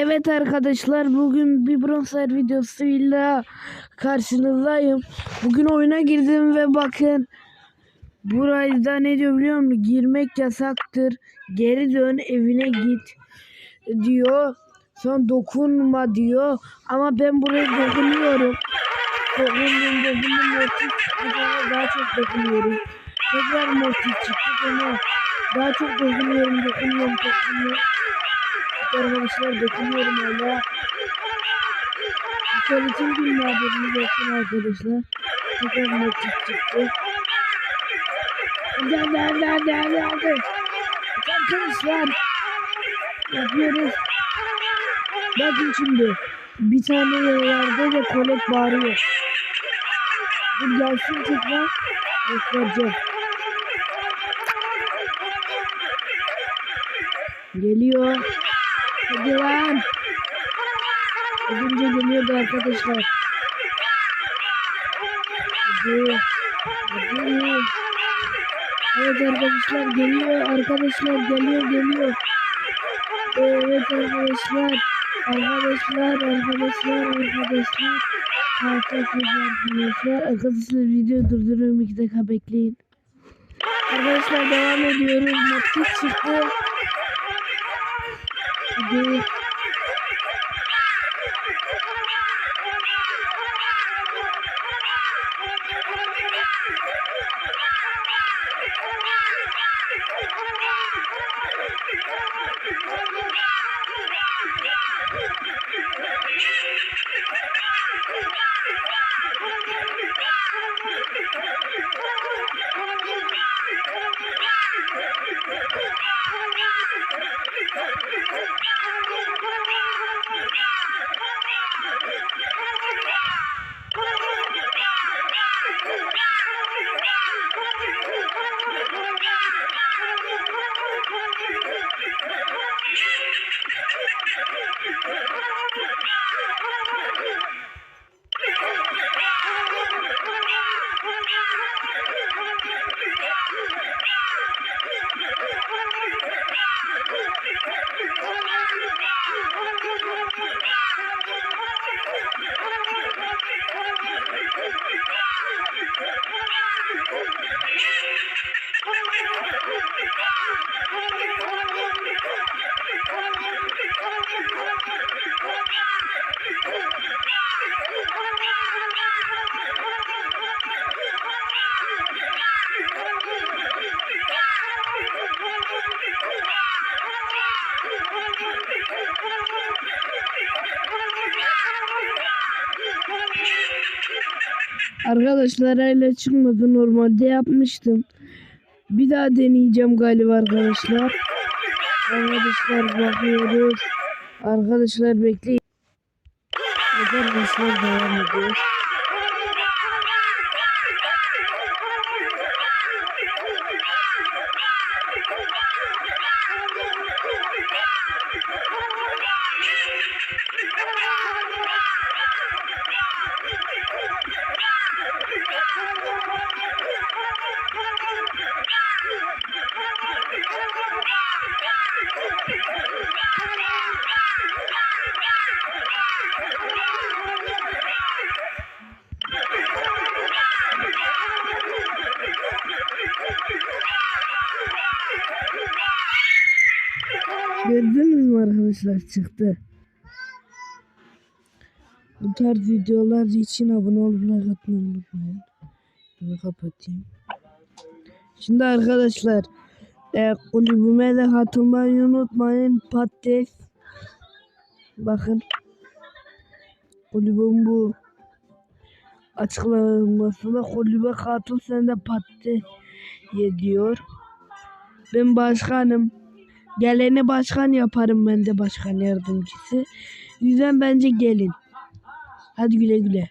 Evet arkadaşlar bugün bir bronzer videosuyla karşınızdayım. Bugün oyuna girdim ve bakın burayda ne diyor biliyor musun? Girmek yasaktır. Geri dön evine git diyor. Son dokunma diyor. Ama ben buraya dokunuyorum. Dokundum dokundum motif daha çok dokunuyorum. Tekrar motif çıktı daha çok dokunuyorum dokunuyorum dokunuyorum. Arkadaşlar dokunuyorum hala. Tuvaletin günlerderini bakın arkadaşlar. Tekrar motif çıktı. Hadi hadi hadi hadi hadi. Arkadaşlar. Yapıyoruz. Bakın şimdi. Bir tane yerde de kolet bağırıyor. Dur gelsin tekrar. Göstereceğim. Geliyor. Hadi lan. Gidince geliyordu arkadaşlar. Hadi. Hadi. Evet arkadaşlar geliyor. Arkadaşlar geliyor geliyor. Evet arkadaşlar. Arkadaşlar arkadaşlar arkadaşlar. Arkadaşlar arkadaşlar. Arkadaşlar video durduruyorum. 2 dakika bekleyin. Arkadaşlar devam ediyoruz. Matik çıktı. Hadi. Arkadaşlar hala çıkmadı. Normalde yapmıştım. Bir daha deneyeceğim galiba arkadaşlar. Arkadaşlar bakıyoruz. Arkadaşlar bekleyin. Arkadaşlar devam ediyor. Gördünüz mü arkadaşlar çıktı. Bu tarz videolar için abone olup like atmayı unutmayın. Bunu kapatayım. Şimdi arkadaşlar e, kulübüme de katılmayı unutmayın. Patates. Bakın. Kulübüm bu. Açıklamasında kulübe katıl sen de patates ye diyor. Ben başkanım. Geleni başkan yaparım ben de başkan yardımcısı. Yüzden bence gelin. Hadi güle güle.